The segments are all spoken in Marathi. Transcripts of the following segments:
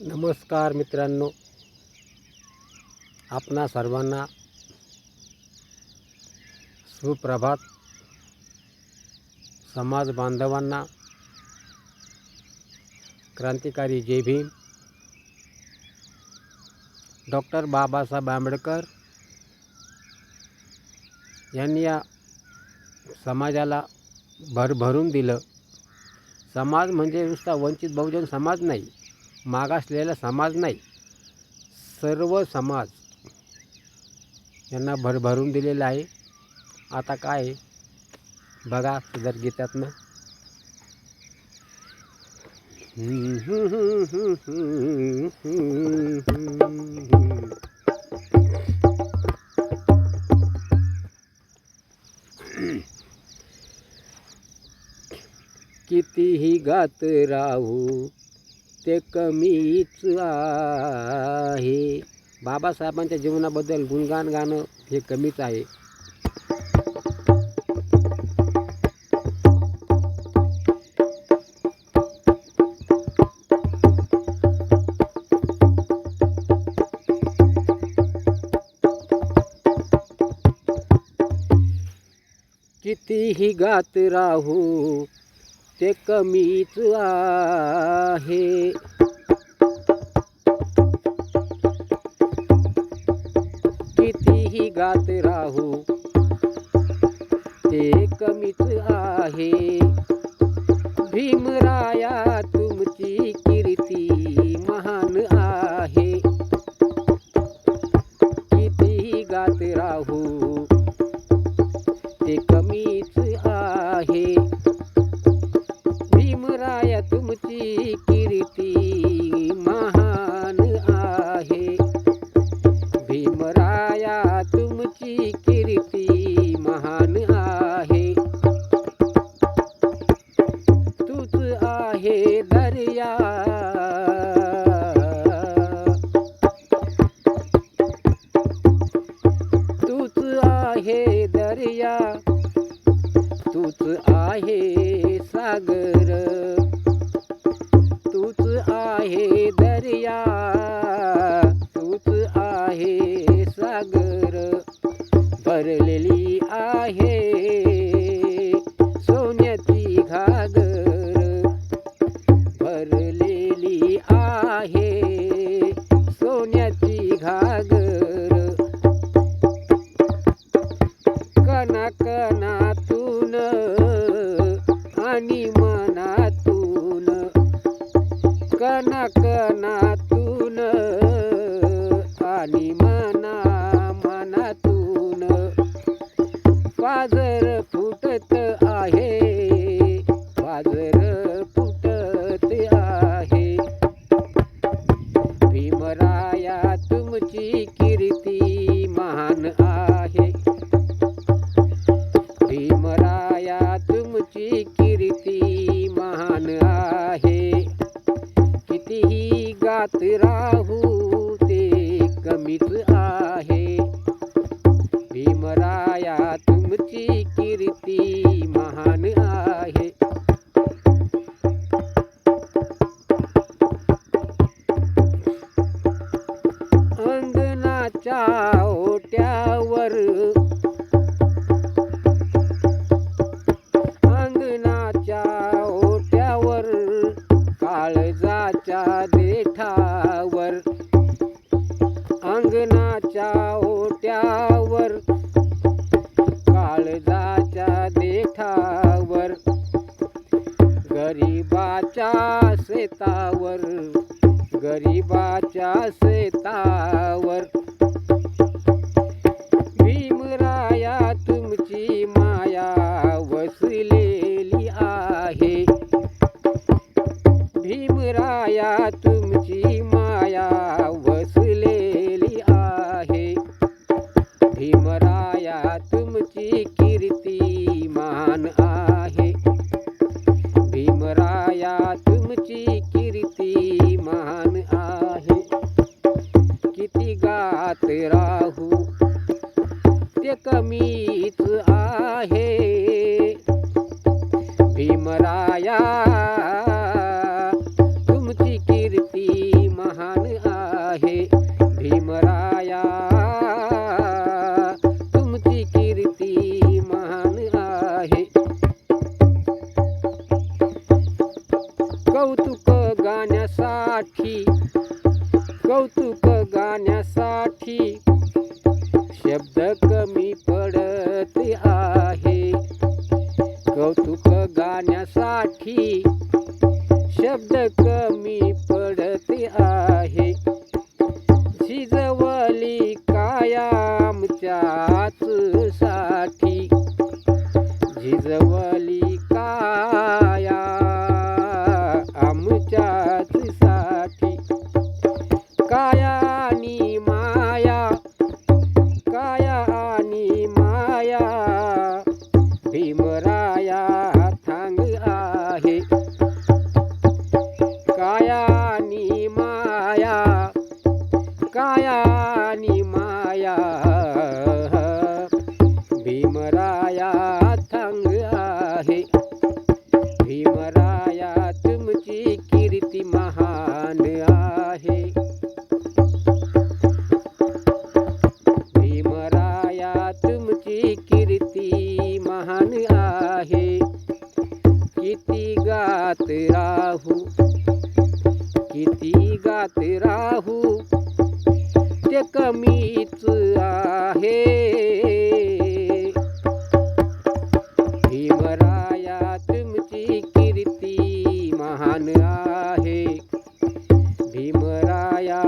नमस्कार मित्रांनो. आपणा सर्वांना सुप्रभात. समाज बांधवांना क्रांतिकारी जय भीम. डॉक्टर बाबासाहेब आंबेडकर यांनी या समाजाला भरभरून दिलं. समाज म्हणजे नुसता वंचित बहुजन समाज नाही. मागासलेला समाज नाही. सर्व समाज यांना भरभरून दिलेला आहे. आता काय आहे? बघा गीतात गीतातनं कितीही गात राहू ते कमीच आहे. बाबासाहेबांच्या जीवनाबद्दल गुणगान गाणं हे कमीच आहे. कितीही गात राहू ते कमीच आहे. कितीही गात राहू ते कमीच आहे. भीमराया तूच आहे सागर. तूच आहे दर्या. तूच आहे सागर. भरलेली आणि मना मनातून. पाजर फुटत आहे पाजर फुटत आहे. भीमराया तुमची कीर्ती महान आहे. भीमराया तुमची कीर्ती महान आहे. कितीही गात राहू कमीच आहे. भीमराया तुमची कीर्ती महान आहे. अंगणाच्या ओट्यावर अंगणाच्या ओट्यावर काळज गरीबाच्या शेतावर गरीबाच्या शेतावर. भीमराया तुमची माया वसलेली आहे. भीमराया तुमची माया वसलेली आहे. भीमराया तुमची कीर्ती मान आहे. भाग्य कमीच आहे. भीमराया तुमची कीर्ती महान आहे. भीमराया तुमची कीर्ती महान आहे. कौतुक गाण्यासाठी कौतुक गाण्यासाठी शब्द कौतुक गाण्यासाठी शब्द कमी काया आणि माया भीमराया थांग आहे. भीमराया तुमची कीर्ती महान आहे. भीमराया तुमची कीर्ती महान आहे. किती गात राहू किती गात राहू ते कमीच आहे. भीमराया तुमची कीर्ती महान आहे. भीमराया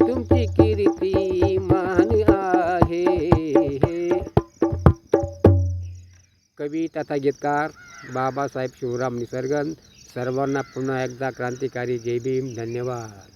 तुमची कीर्ती महान आहे. कवी तथा गीतकार बाबासाहेब शिवराम निसर्गन सर्वांना पुन्हा एकदा क्रांतिकारी जय भीम. धन्यवाद.